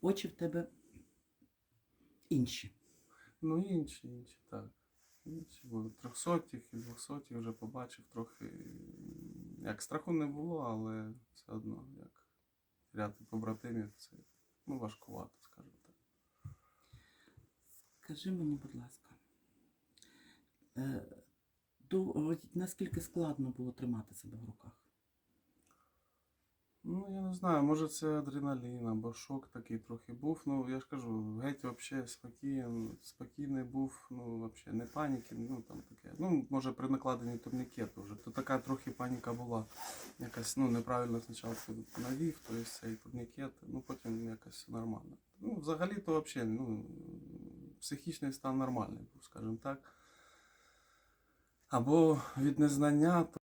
очі в тебе інші. Ну, інші, інші, так. Інші були. Трьохсотих і двохсотих вже побачив трохи. Як страху не було, але все одно, як ряд побратимів, це ну, важкувато, скажімо так. Скажи мені, будь ласка, е, до, наскільки складно було тримати себе в руках? Не знаю, може це адреналін або шок такий трохи був. Ну, я ж кажу, геть взагалі спокійний, спокійний був, ну, взагалі, не паніки, ну там таке. Ну, може при накладенні турнікету вже. То така трохи паніка була. Якась, ну, неправильно спочатку навів, то есть цей турнікет, ну потім якось нормально. Ну, взагалі то взагалі, ну, психічний стан нормальний був, скажімо так. Або від незнання, то